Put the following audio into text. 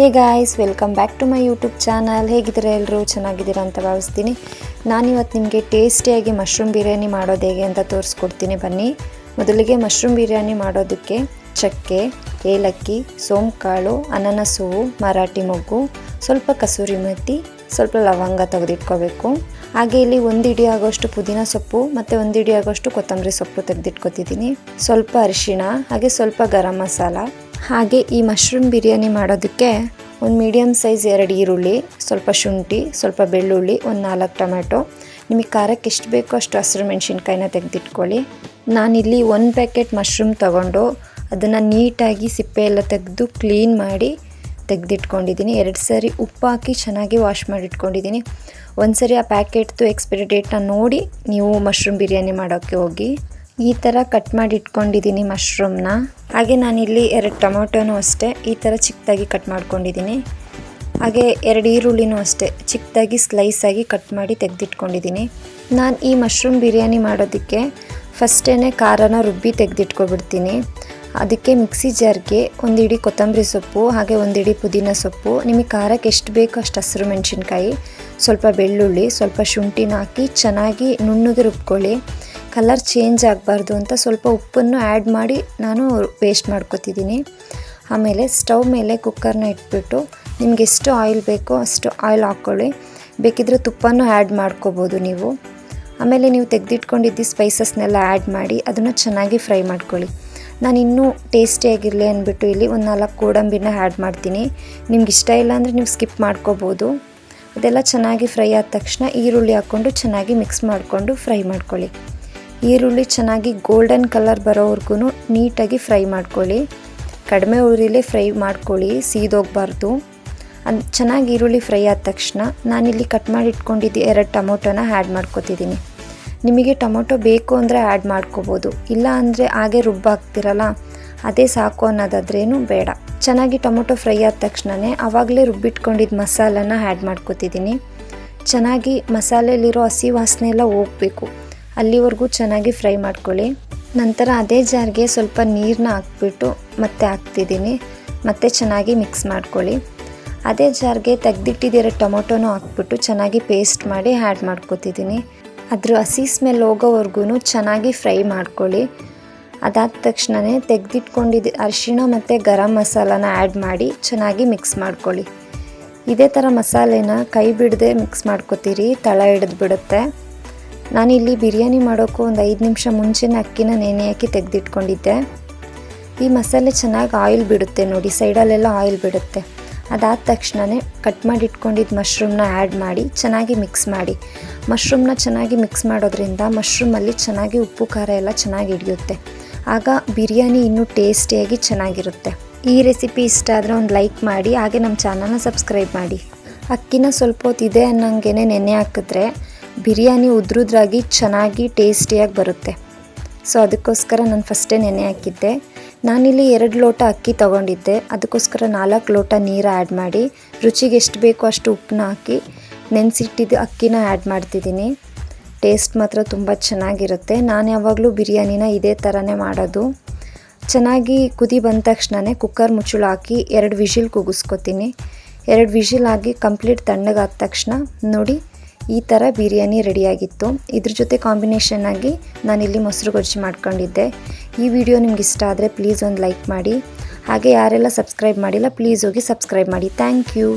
Hey guys, welcome back to my YouTube channel. ಹೇಗಿದ್ದೀರಾ ಎಲ್ಲರೂ? ಚೆನ್ನಾಗಿದ್ದೀರಾ ಅಂತ ಭಾವಿಸ್ತೀನಿ. ನಾನಿವತ್ತು ನಿಮಗೆ ಟೇಸ್ಟಿಯಾಗಿ ಮಶ್ರೂಮ್ ಬಿರಿಯಾನಿ ಮಾಡೋದು ಹೇಗೆ ಅಂತ ತೋರಿಸ್ಕೊಡ್ತೀನಿ. ಬನ್ನಿ. ಮೊದಲಿಗೆ ಮಶ್ರೂಮ್ ಬಿರಿಯಾನಿ ಮಾಡೋದಕ್ಕೆ ಚಕ್ಕೆ, ಏಲಕ್ಕಿ, ಸೋಂಕಾಳು ಅನಾನಸ್ ಹೂವು ಮರಾಠಿ ಮೊಗ್ಗು, ಸ್ವಲ್ಪ ಕಸೂರಿ ಮೆತ್ತಿ ಸ್ವಲ್ಪ ಲವಂಗ ತೆಗೆದಿಟ್ಕೋಬೇಕು. ಹಾಗೆ ಇಲ್ಲಿ ಒಂದು ಆಗೋಷ್ಟು ಪುದೀನ ಸೊಪ್ಪು ಮತ್ತು ಒಂದು ಇಡಿ ಆಗೋಷ್ಟು ಕೊತ್ತಂಬರಿ ಸೊಪ್ಪು ತೆಗೆದಿಟ್ಕೊತಿದ್ದೀನಿ. ಸ್ವಲ್ಪ ಅರಿಶಿಣ, ಹಾಗೆ ಸ್ವಲ್ಪ ಗರಂ ಮಸಾಲ. ಹಾಗೆ ಈ ಮಶ್ರೂಮ್ ಬಿರಿಯಾನಿ ಮಾಡೋದಕ್ಕೆ ಒಂದು ಮೀಡಿಯಮ್ ಸೈಜ್ ಎರಡು ಈರುಳ್ಳಿ, ಸ್ವಲ್ಪ ಶುಂಠಿ, ಸ್ವಲ್ಪ ಬೆಳ್ಳುಳ್ಳಿ, ಒಂದು ನಾಲ್ಕು ಟೊಮೆಟೊ ನಿಮಗೆ ಖಾರಕ್ಕೆ ಎಷ್ಟು ಬೇಕೋ ಅಷ್ಟು ಹಸಿರು ಮೆಣಸಿನ್ಕಾಯಿನ ತೆಗೆದಿಟ್ಕೊಳ್ಳಿ. ನಾನಿಲ್ಲಿ ಒಂದು ಪ್ಯಾಕೆಟ್ ಮಶ್ರೂಮ್ ತೊಗೊಂಡು ಅದನ್ನು ನೀಟಾಗಿ ಸಿಪ್ಪೆ ಎಲ್ಲ ತೆಗೆದು ಕ್ಲೀನ್ ಮಾಡಿ ತೆಗೆದಿಟ್ಕೊಂಡಿದ್ದೀನಿ. ಎರಡು ಸರಿ ಉಪ್ಪು ಹಾಕಿ ಚೆನ್ನಾಗಿ ವಾಶ್ ಮಾಡಿಟ್ಕೊಂಡಿದ್ದೀನಿ. ಒಂದು ಸರಿ ಆ ಪ್ಯಾಕೆಟ್ದು ಎಕ್ಸ್ಪೈರಿ ಡೇಟ್ನ ನೋಡಿ ನೀವು ಮಶ್ರೂಮ್ ಬಿರಿಯಾನಿ ಮಾಡೋಕ್ಕೆ ಹೋಗಿ. ಈ ಥರ ಕಟ್ ಮಾಡಿ ಇಟ್ಕೊಂಡಿದ್ದೀನಿ ಮಶ್ರೂಮ್ನ ಹಾಗೆ ನಾನಿಲ್ಲಿ ಎರಡು ಟೊಮೊಟೊನೂ ಅಷ್ಟೇ ಈ ಥರ ಚಿಕ್ಕದಾಗಿ ಕಟ್ ಮಾಡ್ಕೊಂಡಿದ್ದೀನಿ ಹಾಗೆ ಎರಡು ಈರುಳ್ಳಿನೂ ಅಷ್ಟೇ ಚಿಕ್ಕದಾಗಿ ಸ್ಲೈಸಾಗಿ ಕಟ್ ಮಾಡಿ ತೆಗೆದಿಟ್ಕೊಂಡಿದ್ದೀನಿ ನಾನು ಈ ಮಶ್ರೂಮ್ ಬಿರಿಯಾನಿ ಮಾಡೋದಕ್ಕೆ ಫಸ್ಟೇ ಖಾರನ ರುಬ್ಬಿ ತೆಗೆದಿಟ್ಕೊಬಿಡ್ತೀನಿ. ಅದಕ್ಕೆ ಮಿಕ್ಸಿ ಜಾರ್ಗೆ ಒಂದು ಇಡೀ ಕೊತ್ತಂಬರಿ ಸೊಪ್ಪು, ಹಾಗೆ ಒಂದು ಇಡೀ ಪುದೀನ ಸೊಪ್ಪು, ನಿಮಗೆ ಖಾರಕ್ಕೆ ಎಷ್ಟು ಬೇಕೋ ಅಷ್ಟು ಹಸಿರು ಮೆಣಸಿನ್ಕಾಯಿ, ಸ್ವಲ್ಪ ಬೆಳ್ಳುಳ್ಳಿ, ಸ್ವಲ್ಪ ಶುಂಠಿನ ಹಾಕಿ ಚೆನ್ನಾಗಿ ನುಣ್ಣಗೆ ರುಬ್ಕೊಳ್ಳಿ. ಕಲರ್ ಚೇಂಜ್ ಆಗಬಾರ್ದು ಅಂತ ಸ್ವಲ್ಪ ಉಪ್ಪನ್ನು ಆ್ಯಡ್ ಮಾಡಿ ನಾನು ಪೇಸ್ಟ್ ಮಾಡ್ಕೊತಿದ್ದೀನಿ. ಆಮೇಲೆ ಸ್ಟವ್ ಮೇಲೆ ಕುಕ್ಕರ್ನ ಇಟ್ಬಿಟ್ಟು ನಿಮ್ಗೆ ಎಷ್ಟು ಆಯಿಲ್ ಬೇಕೋ ಅಷ್ಟು ಆಯಿಲ್ ಹಾಕ್ಕೊಳ್ಳಿ. ಬೇಕಿದ್ರೆ ತುಪ್ಪನೂ ಆ್ಯಡ್ ಮಾಡ್ಕೋಬೋದು ನೀವು. ಆಮೇಲೆ ನೀವು ತೆಗೆದಿಟ್ಕೊಂಡಿದ್ದು ಸ್ಪೈಸಸ್ನೆಲ್ಲ ಆ್ಯಡ್ ಮಾಡಿ ಅದನ್ನು ಚೆನ್ನಾಗಿ ಫ್ರೈ ಮಾಡ್ಕೊಳ್ಳಿ. ನಾನು ಇನ್ನೂ ಟೇಸ್ಟಿಯಾಗಿರಲಿ ಅಂದ್ಬಿಟ್ಟು ಇಲ್ಲಿ ಒಂದು ನಾಲ್ಕು ಗೋಡಂಬಿನ ಆ್ಯಡ್ ಮಾಡ್ತೀನಿ. ನಿಮ್ಗೆ ಇಷ್ಟ ಇಲ್ಲ ಅಂದರೆ ನೀವು ಸ್ಕಿಪ್ ಮಾಡ್ಕೋಬೋದು. ಅದೆಲ್ಲ ಚೆನ್ನಾಗಿ ಫ್ರೈ ಆದ ತಕ್ಷಣ ಈರುಳ್ಳಿ ಹಾಕ್ಕೊಂಡು ಚೆನ್ನಾಗಿ ಮಿಕ್ಸ್ ಮಾಡಿಕೊಂಡು ಫ್ರೈ ಮಾಡ್ಕೊಳ್ಳಿ. ಈರುಳ್ಳಿ ಚೆನ್ನಾಗಿ ಗೋಲ್ಡನ್ ಕಲರ್ ಬರೋವರೆಗೂ ನೀಟಾಗಿ ಫ್ರೈ ಮಾಡ್ಕೊಳ್ಳಿ. ಕಡಿಮೆ ಉರಿಲೇ ಫ್ರೈ ಮಾಡ್ಕೊಳ್ಳಿ, ಸೀದೋಗಬಾರ್ದು. ಅದು ಚೆನ್ನಾಗಿ ಈರುಳ್ಳಿ ಫ್ರೈ ಆದ ತಕ್ಷಣ ನಾನಿಲ್ಲಿ ಕಟ್ ಮಾಡಿ ಇಟ್ಕೊಂಡಿದ್ದು ಎರಡು ಟೊಮೊಟೊನ ಆ್ಯಡ್ ಮಾಡ್ಕೊತಿದ್ದೀನಿ. ನಿಮಗೆ ಟೊಮೊಟೊ ಬೇಕು ಅಂದರೆ ಆ್ಯಡ್ ಮಾಡ್ಕೋಬೋದು. ಇಲ್ಲ ಅಂದರೆ ಹಾಗೆ ರುಬ್ಬಾಕ್ತಿರಲ್ಲ, ಅದೇ ಸಾಕು ಅನ್ನೋದಾದ್ರೇನು ಬೇಡ. ಚೆನ್ನಾಗಿ ಟೊಮೊಟೊ ಫ್ರೈ ಆದ ತಕ್ಷಣವೇ ಆವಾಗಲೇ ರುಬ್ಬಿಟ್ಕೊಂಡಿದ್ದ ಮಸಾಲನ ಆ್ಯಡ್ ಮಾಡ್ಕೋತಿದ್ದೀನಿ. ಚೆನ್ನಾಗಿ ಮಸಾಲೆಯಲ್ಲಿರೋ ಹಸಿ ವಾಸನೆ ಎಲ್ಲ ಹೋಗಬೇಕು. ಅಲ್ಲಿವರೆಗೂ ಚೆನ್ನಾಗಿ ಫ್ರೈ ಮಾಡ್ಕೊಳ್ಳಿ. ನಂತರ ಅದೇ ಜಾರ್ಗೆ ಸ್ವಲ್ಪ ನೀರನ್ನ ಹಾಕ್ಬಿಟ್ಟು ಮತ್ತೆ ಹಾಕ್ತಿದ್ದೀನಿ. ಮತ್ತೆ ಚೆನ್ನಾಗಿ ಮಿಕ್ಸ್ ಮಾಡ್ಕೊಳ್ಳಿ. ಅದೇ ಜಾರ್ಗೆ ತೆಗ್ದಿಟ್ಟಿದ್ದೀರೋ ಟೊಮೊಟೊನೂ ಹಾಕ್ಬಿಟ್ಟು ಚೆನ್ನಾಗಿ ಪೇಸ್ಟ್ ಮಾಡಿ ಆ್ಯಡ್ ಮಾಡ್ಕೊತಿದ್ದೀನಿ. ಅದ್ರ ಹಸಿ ಸ್ಮೆಲ್ ಹೋಗೋವರೆಗೂ ಚೆನ್ನಾಗಿ ಫ್ರೈ ಮಾಡ್ಕೊಳ್ಳಿ. ಅದಾದ ತಕ್ಷಣವೇ ತೆಗೆದಿಟ್ಕೊಂಡಿದ್ದ ಅರಿಶಿಣ ಮತ್ತು ಗರಂ ಮಸಾಲಾನ ಆ್ಯಡ್ ಮಾಡಿ ಚೆನ್ನಾಗಿ ಮಿಕ್ಸ್ ಮಾಡ್ಕೊಳ್ಳಿ. ಇದೇ ಥರ ಮಸಾಲೆನ ಕೈ ಬಿಡದೆ ಮಿಕ್ಸ್ ಮಾಡ್ಕೊತೀರಿ, ತಳ ಹಿಡಿದು ಬಿಡುತ್ತೆ ನಾನಿಲ್ಲಿ ಬಿರಿಯಾನಿ ಮಾಡೋಕ್ಕೂ ಒಂದು ಐದು ನಿಮಿಷ ಮುಂಚೆನೇ ಅಕ್ಕಿನ ನೆನೆ ಹಾಕಿ ತೆಗೆದಿಟ್ಕೊಂಡಿದ್ದೆ. ಈ ಮಸಾಲೆ ಚೆನ್ನಾಗಿ ಆಯಿಲ್ ಬಿಡುತ್ತೆ ನೋಡಿ, ಸೈಡಲ್ಲೆಲ್ಲ ಆಯಿಲ್ ಬಿಡುತ್ತೆ. ಅದಾದ ತಕ್ಷಣವೇ ಕಟ್ ಮಾಡಿ ಇಟ್ಕೊಂಡಿದ್ದ ಮಶ್ರೂಮ್ನ ಆ್ಯಡ್ ಮಾಡಿ, ಚೆನ್ನಾಗಿ ಮಿಕ್ಸ್ ಮಾಡಿ. ಮಶ್ರೂಮ್ನ ಚೆನ್ನಾಗಿ ಮಿಕ್ಸ್ ಮಾಡೋದ್ರಿಂದ ಮಶ್ರೂಮಲ್ಲಿ ಚೆನ್ನಾಗಿ ಉಪ್ಪು, ಖಾರ ಎಲ್ಲ ಚೆನ್ನಾಗಿ ಹಿಡಿಯುತ್ತೆ. ಆಗ ಬಿರಿಯಾನಿ ಇನ್ನೂ ಟೇಸ್ಟಿಯಾಗಿ ಚೆನ್ನಾಗಿರುತ್ತೆ. ಈ ರೆಸಿಪಿ ಇಷ್ಟ ಆದರೆ ಒಂದು ಲೈಕ್ ಮಾಡಿ, ಹಾಗೆ ನಮ್ಮ ಚಾನಲ್ನ ಸಬ್ಸ್ಕ್ರೈಬ್ ಮಾಡಿ. ಅಕ್ಕಿನ ಸ್ವಲ್ಪ ಹೊತ್ತು ಇದೆ ಅನ್ನಂಗೆ ನೆನೆ ಹಾಕಿದ್ರೆ ಬಿರಿಯಾನಿ ಉದ್ರುದ್ರಾಗಿ ಚೆನ್ನಾಗಿ ಟೇಸ್ಟಿಯಾಗಿ ಬರುತ್ತೆ. ಸೊ, ಅದಕ್ಕೋಸ್ಕರ ನಾನು ಫಸ್ಟೇ ನೆನೆ ಹಾಕಿದ್ದೆ. ನಾನಿಲ್ಲಿ ಎರಡು ಲೋಟ ಅಕ್ಕಿ ತೊಗೊಂಡಿದ್ದೆ. ಅದಕ್ಕೋಸ್ಕರ ನಾಲ್ಕು ಲೋಟ ನೀರು ಆ್ಯಡ್ ಮಾಡಿ, ರುಚಿಗೆ ಎಷ್ಟು ಬೇಕೋ ಅಷ್ಟು ಉಪ್ಪನ್ನ ಹಾಕಿ ನೆನೆಸಿಟ್ಟಿದ್ದು ಅಕ್ಕಿನ ಆ್ಯಡ್ ಮಾಡ್ತಿದ್ದೀನಿ. ಟೇಸ್ಟ್ ಮಾತ್ರ ತುಂಬ ಚೆನ್ನಾಗಿರುತ್ತೆ. ನಾನು ಯಾವಾಗಲೂ ಬಿರಿಯಾನಿನ ಇದೇ ಥರನೇ ಮಾಡೋದು. ಚೆನ್ನಾಗಿ ಕುದಿ ಬಂದ ತಕ್ಷಣವೇ ಕುಕ್ಕರ್ ಮುಚ್ಚಳು ಹಾಕಿ ಎರಡು ವಿಷಿಲ್ ಕೂಗಿಸ್ಕೊತೀನಿ ಎರಡು ವಿಷಿಲ್ ಆಗಿ ಕಂಪ್ಲೀಟ್ ತಣ್ಣಗಾದ ತಕ್ಷಣ ನೋಡಿ ಈ ಥರ ಬಿರಿಯಾನಿ ರೆಡಿಯಾಗಿತ್ತು. ಇದ್ರ ಜೊತೆ ಕಾಂಬಿನೇಷನ್ ಆಗಿ ನಾನಿಲ್ಲಿ ಮೊಸರು ಗೊಜ್ಜಿ ಮಾಡ್ಕೊಂಡಿದ್ದೆ. ಈ ವಿಡಿಯೋ ನಿಮ್ಗೆ ಇಷ್ಟ ಆದರೆ ಪ್ಲೀಸ್ ಒಂದು ಲೈಕ್ ಮಾಡಿ. ಹಾಗೆ ಯಾರೆಲ್ಲ ಸಬ್ಸ್ಕ್ರೈಬ್ ಮಾಡಿಲ್ಲ ಪ್ಲೀಸ್ ಹೋಗಿ ಸಬ್ಸ್ಕ್ರೈಬ್ ಮಾಡಿ. Thank you